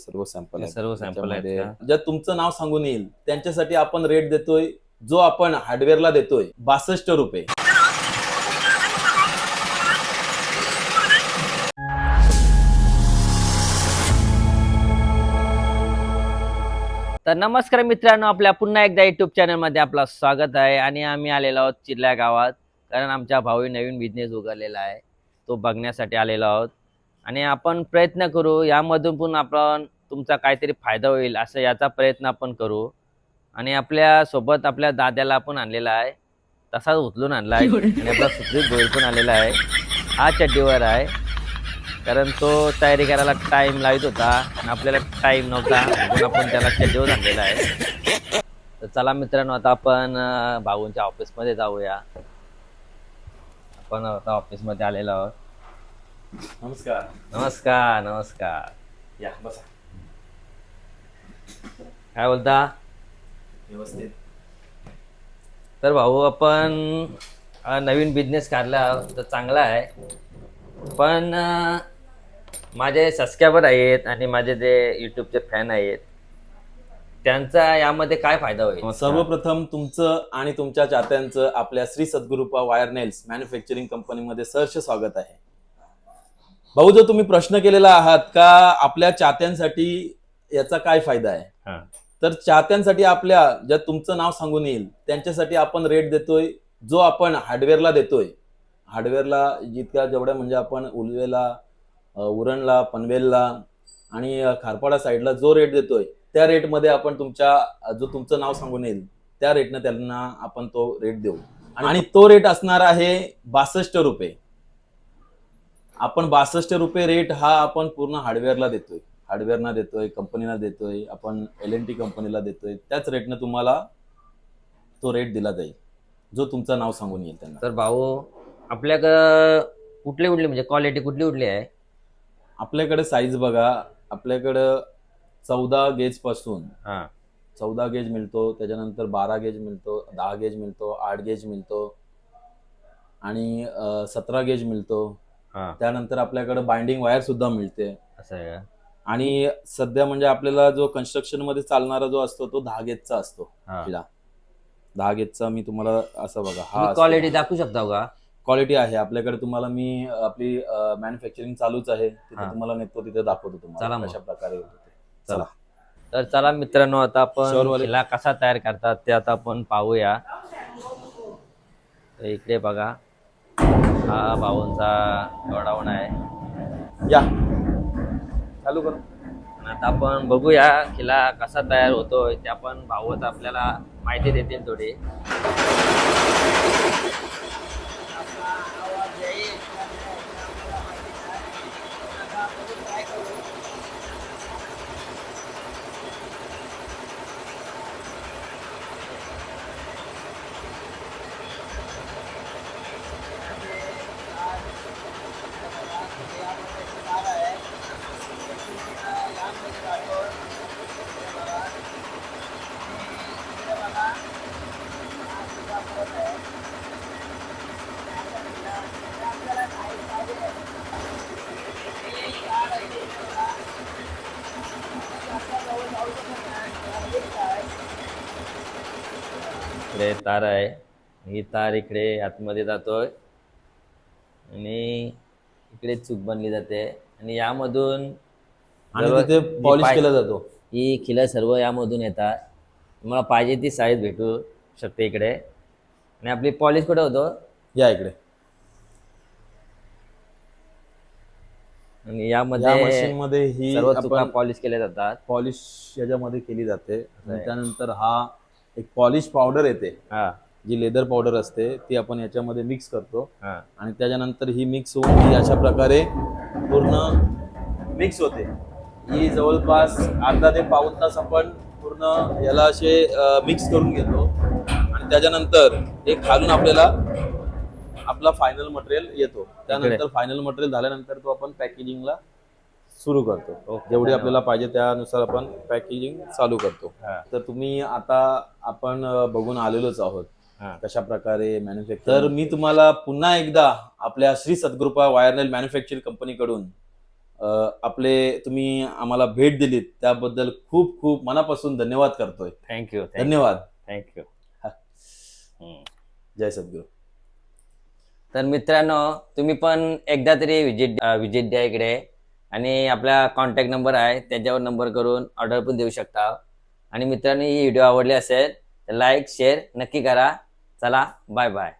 सर्व सॅम्पल सर्व आहेत का? ज्या तुमचं नाव सांगून येईल त्यांच्यासाठी आपण रेट देतोय जो आपण हार्डवेअरला देतोय बासष्ट रुपये. तर नमस्कार मित्रांनो आपल्या पुन्हा एकदा युट्यूब चॅनलमध्ये आपलं स्वागत आहे. आणि आम्ही आलेलो आहोत चिरल्या गावात कारण आमच्या भाऊ नवीन बिझनेस उघडलेला आहे. तो बघण्यासाठी आलेलो आहोत. आणि आपण प्रयत्न करू यामधून पण आपण तुमचा काहीतरी फायदा होईल असं याचा प्रयत्न आपण करू. आणि आपल्यासोबत आपल्या दाद्याला पण आणलेला आहे. तसाच उचलून आणला आहे. आणि आपला सुप्रीत गोयल पण आलेला आहे. हा चड्डीवर आहे. कारण तो तयारी करायला टाइम लावित होता आणि आपल्याला टाइम नव्हता. म्हणून आपण त्याला चड्डीवर आणलेला आहे. तर चला मित्रांनो आता आपण भाऊंच्या ऑफिसमध्ये जाऊया. आपण आता ऑफिसमध्ये आलेलो आहोत. नमस्कार. नमस्कार नमस्कार. या बसा. काय बोलता? व्यवस्थित. तर भाऊ आपण अं, नवीन बिझनेस काढला तर चांगला आहे. पण अं, माझे सबस्क्रायबर आहेत आणि माझे जे युट्यूबचे फॅन आहेत त्यांचा यामध्ये काय फायदा होईल? सर्वप्रथम तुमचं आणि तुमच्या चाहत्यांचं आपल्या श्री सद्गुरुपा वायर नेल्स मॅन्युफॅक्चरिंग कंपनीमध्ये सहर्ष स्वागत आहे. भाऊ जो तुम्ही प्रश्न केलेला आहात का आपल्या चाहत्यांसाठी याचा काय फायदा आहे? हा. तर चाहत्यांसाठी आपल्या ज्या तुमचं नाव सांगून येईल त्यांच्यासाठी आपण रेट देतोय जो आपण हार्डवेअरला देतोय. हार्डवेअरला जितक्या जेवढ्या म्हणजे आपण उलवेला उरणला पनवेलला आणि खारपाडा साईडला जो रेट देतोय त्या रेटमध्ये आपण तुमच्या जो तुमचं नाव सांगून येईल त्या रेटनं त्यांना आपण तो रेट देऊ. आणि तो रेट असणार आहे बासष्ट रुपये. आपण बासष्ट रुपये रेट हा आपण पूर्ण हार्डवेअरला देतोय. हार्डवेअरना देतोय कंपनीला देतोय आपण एल एन टी कंपनीला देतोय. त्याच रेटनं तुम्हाला तो रेट दिला जाईल जो तुमचं नाव सांगून येईल त्यांना. तर भाऊ आपल्याकडं कुठली कुठली म्हणजे क्वालिटी कुठली कुठली आहे? आपल्याकडे साईज बघा आपल्याकडं चौदा गेजपासून हा. चौदा गेज मिळतो त्याच्यानंतर बारा गेज मिळतो दहा गेज मिळतो आठ गेज मिळतो आणि सतरा गेज मिळतो. त्यानंतर आपल्याकडे बाइंडिंग वायर सुद्धा मिळते. असं आहे का? आणि सध्या म्हणजे आपल्याला जो कन्स्ट्रक्शनमध्ये चालणारा जो असतो तो दहा गेजचा असतो हा. तिला. दहा गेजचा मी तुम्हाला असं बघा हा क्वालिटी दाखवू शकता का? क्वालिटी आहे. आपल्याकडे तुम्हाला मी आपली मॅन्युफॅक्चरिंग चालूच आहे. तिथे हा. तुम्हाला नेतो तिथे दाखवतो चला तुम्हाला मग. कशा प्रकारे होतं ते. चला. तर चला मित्रांनो आता आपण कसा तयार करतात ते आता आपण पाहूया. तर इकडे बघा. हा भाऊंचा गोडाऊन आहे. या. चालू करू. आता आपण बघूया खिला कसा तयार होतोय ते आपण भाऊ आता आपल्याला माहिती देतील थोडी. इकडे तार आहे. ही तार इकडे आतमध्ये जातोय. आणि इकडे चूक बनली जाते. आणि यामधून आणि तिथे पॉलिश केला जातो. ही खिलं सर्व यामधून येतात. तुम्हाला पाहिजे ती साईज भेटू शकते इकडे. आणि आपली पॉलिश कुठे होतो? या इकडे. आणि या यामध्ये मशीन मध्ये ही सर्व चुका पॉलिश केल्या जातात. पॉलिश याच्यामध्ये केली जाते. आणि. त्यानंतर हा एक पॉलिश पावडर येते. हा. जी लेदर पावडर असते ती आपण याच्यामध्ये मिक्स करतो. हा. आणि त्याच्यानंतर ही मिक्स होऊन ही अशा प्रकारे पूर्ण मिक्स होते. ही जवळपास अर्धा ते पाऊन तास आपण पूर्ण याला असे मिक्स करून घेतो. आणि त्याच्यानंतर हे खालून आपल्याला आपला फायनल मटेरियल येतो. त्यानंतर फायनल मटेरियल झाल्यानंतर तो आपण पॅकेजिंगला सुरू करतो. जेवढी. आपल्याला पाहिजे त्यानुसार आपण पॅकेजिंग चालू करतो. तर तुम्ही आता आपण बघून आलेलोच आहोत कशा प्रकारे मॅन्युफॅक्चर तर मी तुम्हाला पुन्हा एकदा आपल्या श्री सद्गुरुपा वायरनेल मॅन्युफॅक्चरिंग कंपनीकडून आपले तुम्ही आम्हाला भेट दिलीत. त्याबद्दल खूप खूप मनापासून धन्यवाद करतोय. थँक्यू धन्यवाद. थँक्यू. जय सद्गुरू. तर मित्रांनो तुम्ही पण एकदा तरी विजिट विजिट द्या इकडे आणि आपला कॉन्टॅक्ट नंबर आहे त्याच्यावर नंबर करून ऑर्डर पण देऊ शकता. आणि मित्रांनो ही व्हिडिओ आवडली असेल तर लाईक शेअर नक्की करा. चला बाय बाय